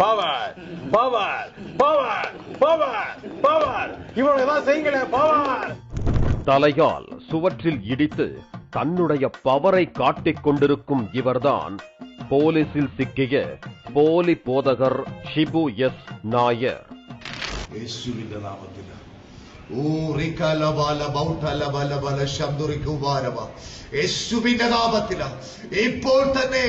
Power power power power power. இவனை ஏதாவது செய்யுங்களே power. தலையால் சுவற்றில் இடித்து தன்னுடைய பவரை காட்டிக் கொண்டிருக்கும் இவர்தான் போலீசில் சிக்கிய போலி போதகர் ஷிபு எஸ் நாயர். இயேசுவின் യേശുവിന്റെ നാമത്തിൽ ഇപ്പോൾ തന്നെ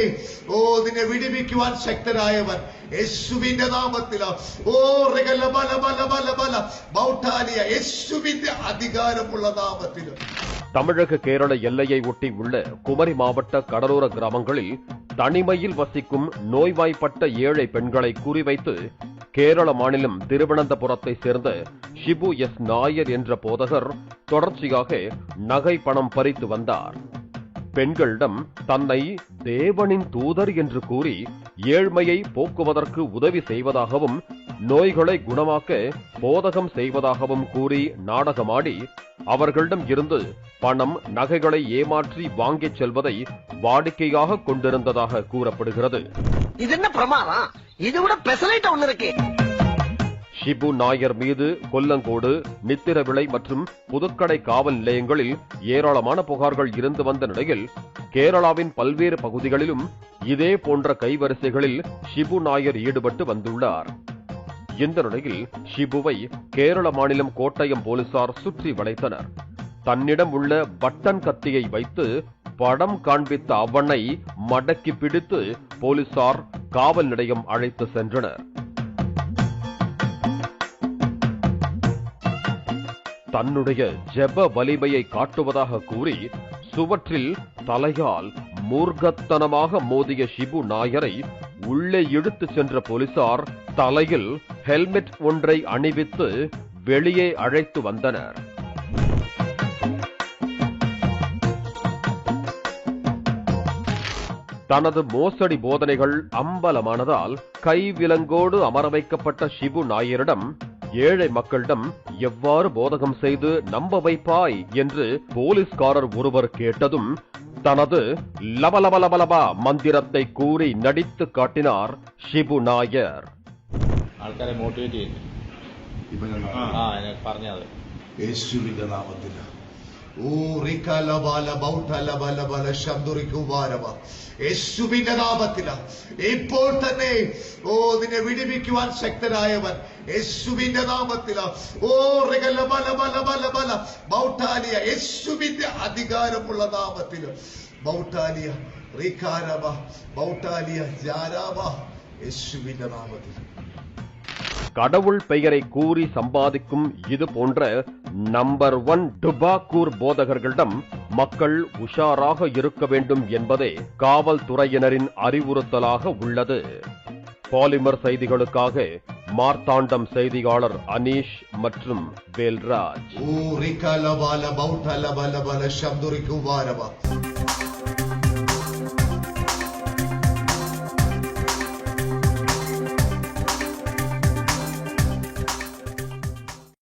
ഓ നിന്നെ വിടിവിക്കുവാൻ ശക്തനായവൻ യേശുവിന്റെ നാമത്തിൽ ഓ റികലബലബലബലബല ബൗട്ടാലിയ യേശുവിന്റെ അധികാരമുള്ള നാമത്തിൽ தமிழக கேரள எல்லையை ஒட்டி உள்ள குமரி மாவட்ட கடலோர கிராமங்களில் தனிமையில் வசிக்கும் நோய்வாய்ப்பட்ட ஏழை பெண்களை குறிவைத்து கேரள மாநிலம் திருவனந்தபுரத்தை சேர்ந்த ஷிபு எஸ் நாயர் என்ற போதகர் தொடர்ச்சியாக நகை பணம் பறித்து வந்தார். பெண்களிடம் தன்னை தேவனின் தூதர் என்று கூறி ஏழ்மையை போக்குவதற்கு உதவி செய்வதாகவும் நோய்களை குணமாக்க போதகம் செய்வதாகவும் கூறி நாடகமாடி அவர்களிடம் இருந்து பணம் நகைகளை ஏமாற்றி வாங்கிச் செல்வதை வாடிக்கையாக கொண்டிருந்ததாக கூறப்படுகிறது. இது என்ன பிரமாதம்? இது விட பெசலைட் ஒண்ணு இருக்கு. ஷிபு நாயர் மீது கொல்லங்கோடு நித்திரவிளை மற்றும் புதுக்கடை காவல் நிலையங்களில் ஏராளமான புகார்கள் இருந்து வந்த நிலையில் கேரளாவின் பல்வேறு பகுதிகளிலும் இதே போன்ற கைவரிசைகளில் ஷிபு நாயர் ஈடுபட்டு வந்துள்ளார். இந்த நிலையில் ஷிபுவை கேரள மாநிலம் கோட்டயம் போலீசார் சுற்றி வளைத்தனர். தன்னிடம் உள்ள பட்டன் கத்தியை வைத்து படம் காண்பித்த அவனை மடக்கி பிடித்து போலீசார் காவல் நிலையம் அழைத்து சென்றனர். தன்னுடைய ஜெப வலிமையை காட்டுவதாக கூறி சுவற்றில் தலையால் மூர்க்கத்தனமாக மோதிய ஷிபு நாயரை உள்ளே இழுத்து சென்ற போலீசார் தலையில் ஹெல்மெட் ஒன்றை அணிவித்து வெளியே அழைத்து வந்தனர். தனது மோசடி போதனைகள் அம்பலமானதால் கைவிலங்கோடு அமர வைக்கப்பட்ட சிவு நாயரிடம் ஏழை மக்களிடம் எவ்வாறு போதகம் செய்து நம்ப வைப்பாய் என்று போலீஸ்காரர் ஒருவர் கேட்டதும் தனது லபலபலபலபா மந்திரத்தை கூறி நடித்து காட்டினார் ஷிபு நாயர் ആൾക്കാരെ മോട്ടിവേറ്റ് ചെയ്യും ആ എന്നെ പറഞ്ഞത് യേശുവിന്റെ നാമത്തിൽ യേശുവിന്റെ നാമത്തില. ഇപ്പോൾ തന്നെ ഓ നിന്നെ വിടിപ്പിക്കുവാൻ ശക്തനായവൻ. യേശുവിന്റെ നാമത്തില. ഓ റികല ബല ബല ബല ബല ബൗട്ടാലിയ യേശുവിന്റെ അധികാരമുള്ള നാമത്തിൽ ബൗട്ടാലിയ റീകാരബ ബൗട്ടാലിയ ജാരാബ യേശുവിന്റെ നാമത്തിൽ. கடவுள் பெயரை கூறி சம்பாதிக்கும் இது போன்ற நம்பர் ஒன் டுபாக்கூர் போதகர்களிடம் மக்கள் உஷாராக இருக்க வேண்டும் என்பதே காவல்துறையினரின் அறிவுறுத்தலாக உள்ளது. பாலிமர் செய்திகளுக்காக மார்த்தாண்டம் செய்தியாளர் அனீஷ் மற்றும் வேல்ராஜ்.